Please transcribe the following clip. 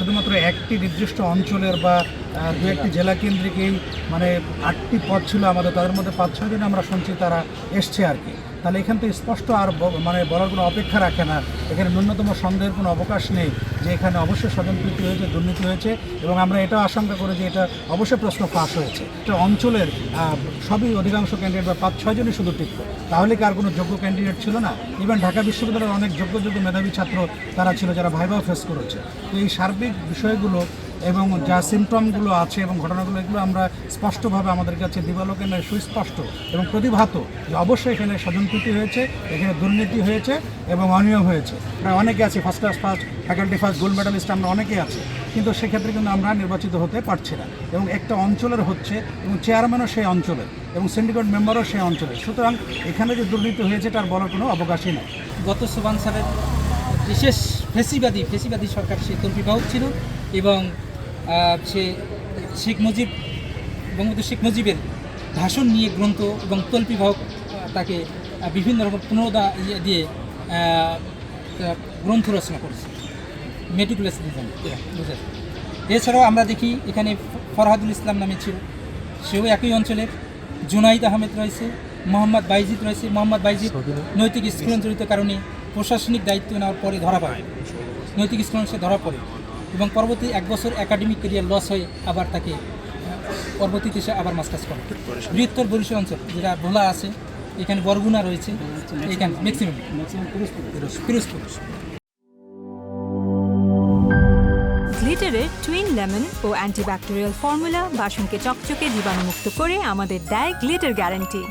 শুধুমাত্র একটি নির্দিষ্ট অঞ্চলের বা দু একটি জেলা কেন্দ্রিকেই মানে আটটি পথ ছিল আমাদের, তাদের মধ্যে পাঁচ ছয় দিন আমরা শুনছি, তারা এসছে আর কি। তাহলে এখান থেকে স্পষ্ট আর মানে বলার কোনো অপেক্ষা রাখে না। এখানে ন্যূনতম সন্দেহের কোনো অবকাশ নেই যে এখানে অবশ্যই স্বজনপ্রীতি হয়েছে, দুর্নীতি হয়েছে এবং আমরা এটাও আশঙ্কা করি যে এটা অবশ্যই প্রশ্ন ফাঁস হয়েছে। এটা অঞ্চলের সবই অধিকাংশ ক্যান্ডিডেট বা পাঁচ ছয়জনই শুধু টিকত তাহলে কি আর কোনো যোগ্য ক্যান্ডিডেট ছিল না? ইভেন ঢাকা বিশ্ববিদ্যালয়ের অনেক যোগ্য যোগ্য মেধাবী ছাত্র তারা ছিল যারা ভাইভাও ফেস করেছে। তো এই সার্বিক বিষয়গুলো এবং যা সিমটমগুলো আছে এবং ঘটনাগুলো, এগুলো আমরা স্পষ্টভাবে আমাদের কাছে দিবালোকের সুস্পষ্ট এবং প্রতিভাত যে অবশ্যই এখানে স্বজনপ্রীতি হয়েছে, এখানে দুর্নীতি হয়েছে এবং অনিয়ম হয়েছে। প্রায় অনেকে আছে first class first faculty first gold medalist আমরা অনেকেই আছে। কিন্তু সেক্ষেত্রে কিন্তু আমরা নির্বাচিত হতে পারছি না। এবং একটা অঞ্চলের হচ্ছে, এবং চেয়ারম্যানও সেই অঞ্চলের, এবং সিন্ডিকেট মেম্বারও সেই অঞ্চলের। সুতরাং এখানে যে দুর্নীতি হয়েছে, তার বলার কোনো অবকাশই নেই। গত সুবান স্যারের বিশেষ ফেসিবাদী ফেসিবাদী সরকার সে তর্কিবাহক ছিল এবং সে শেখ মুজিব বঙ্গবন্ধু শেখ মুজিবের ভাষণ নিয়ে গ্রন্থ এবং তল্পিবাহক আহ, তাকে বিভিন্ন রকম পুনরুদা ইয়ে দিয়ে গ্রন্থ রচনা করেছে। মেটিকুলাস ডিজাইন এছাড়াও আমরা দেখি এখানে ফরহাদুল ইসলাম নামে ছিল। সেও একই অঞ্চলের। জুনাইদ আহমেদ রয়েছে মোহাম্মদ বাইজিদ রয়েছে। মোহাম্মদ বাইজিদ নৈতিক স্কুলন জড়িত কারণে প্রশাসনিক দায়িত্ব নেওয়ার পরে ধরা পড়ে। নৈতিক স্খলন সে ধরা পড়ে। এবং পরবর্তী এক বছর একাডেমিক ক্যারিয়ার লস হয়ে আবার তাকে, পরবর্তীতে সে আবার মাস্টার্স করে। বৃহত্তর বরিশাল অঞ্চল, যেটা ভোলা আছে, এখানে বরগুনা রয়েছে, এখানে ম্যাক্সিমাম পিরোজপুর টুইন লেমন ও অ্যান্টিব্যাকটেরিয়াল ফর্মুলা বাসনকে চকচকে জীবাণুমুক্ত করে আমাদের দেয় গ্লিটার গ্যারান্টি